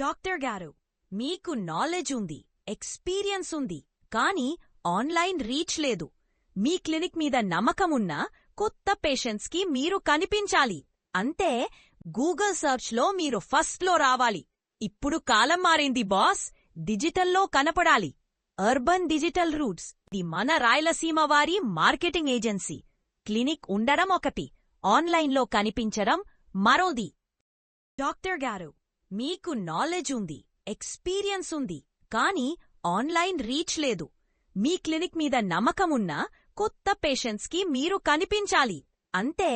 Doctor గారు మీకు knowledge ఉంది ఎక్స్పీరియన్స్ ఉంది కానీ ఆన్లైన్ రీచ్ లేదు. మీ క్లినిక్ మీద నమ్మకమున్నా కొత్త పేషెంట్స్కి మీరు కనిపించాలి. అంతే గూగుల్ సర్చ్లో మీరు ఫస్ట్లో రావాలి. ఇప్పుడు కాలం మారింది బాస్ డిజిటల్లో కనపడాలి. అర్బన్ డిజిటల్ రూట్స్ ఇది మన రాయలసీమ వారి మార్కెటింగ్ ఏజెన్సీ. క్లినిక్ ఉండడం ఒకటి ఆన్లైన్లో కనిపించడం మరోది. డాక్టర్ గారు మీకు నాలెడ్జ్ ఉంది ఎక్స్పీరియన్స్ ఉంది కానీ ఆన్లైన్ రీచ్ లేదు. మీ క్లినిక్ మీద నమ్మకం ఉన్న కొత్త పేషెంట్స్కి మీరు కనిపించాలి. అంతే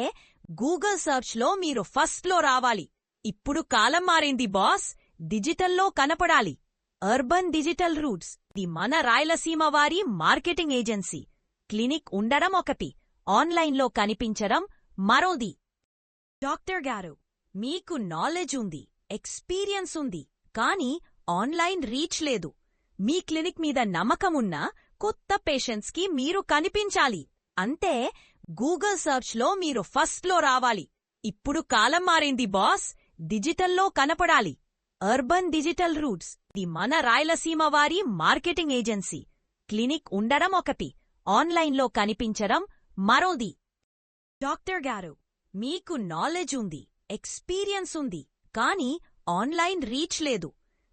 గూగుల్ సర్చ్లో మీరు ఫస్ట్లో రావాలి. ఇప్పుడు కాలం మారింది బాస్ డిజిటల్లో కనపడాలి. అర్బన్ డిజిటల్ రూట్స్ ఇది మన రాయలసీమ వారి మార్కెటింగ్ ఏజెన్సీ క్లినిక్ ఉండడం ఒకటి ఆన్లైన్లో కనిపించడం మరోది. డాక్టర్ గారు మీకు నాలెడ్జ్ ఉంది ఎక్స్పీరియన్స్ ఉంది. కానీ ఆన్లైన్ రీచ్ లేదు. మీ క్లినిక్ మీద నమ్మకమున్నా కొత్త పేషెంట్స్కి మీరు కనిపించాలి. అంతే గూగుల్ సర్చ్లో మీరు ఫస్ట్లో రావాలి. ఇప్పుడు కాలం మారింది బాస్. డిజిటల్లో కనపడాలి. Urban digital roots. ఇది మన రాయలసీమ వారి మార్కెటింగ్ ఏజెన్సీ. క్లినిక్ ఉండడం ఒకటి. ఆన్లైన్లో కనిపించడం మరోది. డాక్టర్ గారు మీకు నాలెడ్జ్ ఉంది. ఎక్స్పీరియన్స్ ఉంది. కానీ ఆన్లైన్ రీచ్ లేదు.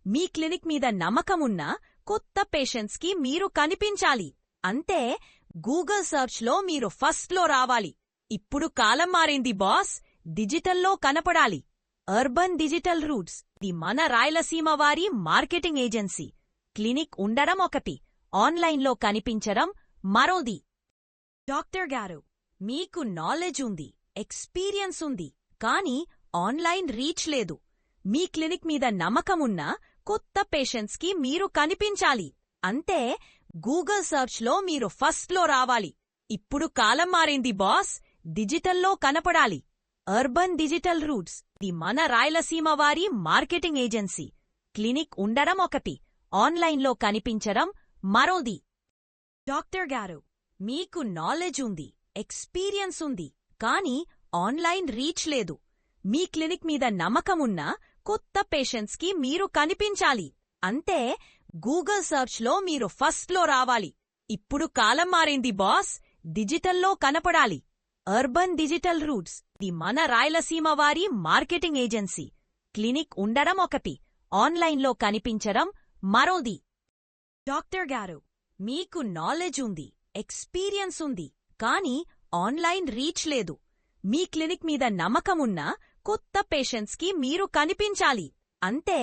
మీ క్లినిక్ మీద నమ్మకమున్నా కొత్త పేషెంట్స్కి మీరు కనిపించాలి. అంతే గూగుల్ సర్చ్లో మీరు ఫస్ట్లో రావాలి. ఇప్పుడు కాలం మారింది బాస్ డిజిటల్లో కనపడాలి. అర్బన్ డిజిటల్ రూట్స్ ఇది మన రాయలసీమ వారి మార్కెటింగ్ ఏజెన్సీ. క్లినిక్ ఉండడం ఒకటి ఆన్లైన్లో కనిపించడం మరోది. డాక్టర్ గారు మీకు నాలెడ్జ్ ఉంది ఎక్స్పీరియన్స్ ఉంది కానీ ఆన్లైన్ రీచ్ లేదు. మీ క్లినిక్ మీద నమ్మకమున్నా కొత్త పేషెంట్స్కి మీరు కనిపించాలి. అంతే గూగుల్ సర్చ్లో మీరు ఫస్ట్లో రావాలి. ఇప్పుడు కాలం మారింది బాస్ డిజిటల్లో కనపడాలి. అర్బన్ డిజిటల్ రూట్స్ ది మన రాయలసీమ వారి మార్కెటింగ్ ఏజెన్సీ. క్లినిక్ ఉండడం ఒకటి ఆన్లైన్లో కనిపించడం మరోది. డాక్టర్ గారు మీకు నాలెడ్జ్ ఉంది ఎక్స్పీరియన్స్ ఉంది కానీ ఆన్లైన్ రీచ్ లేదు. మీ క్లినిక్ మీద నమ్మకమున్న కొత్త పేషెంట్స్కి మీరు కనిపించాలి. అంతే గూగుల్ సర్చ్లో మీరు ఫస్ట్లో రావాలి. ఇప్పుడు కాలం మారింది బాస్. డిజిటల్లో కనపడాలి. Urban digital roots. ది మన రాయలసీమ వారి మార్కెటింగ్ ఏజెన్సీ. క్లినిక్ ఉండడం ఒకటి. ఆన్లైన్లో కనిపించడం మరోది. డాక్టర్ గారు మీకు నాలెడ్జ్ ఉంది ఎక్స్పీరియన్స్ ఉంది కానీ ఆన్లైన్ రీచ్ లేదు. మీ క్లినిక్ మీద నమ్మకమున్నా కొత్త పేషెంట్స్కి మీరు కనిపించాలి. అంతే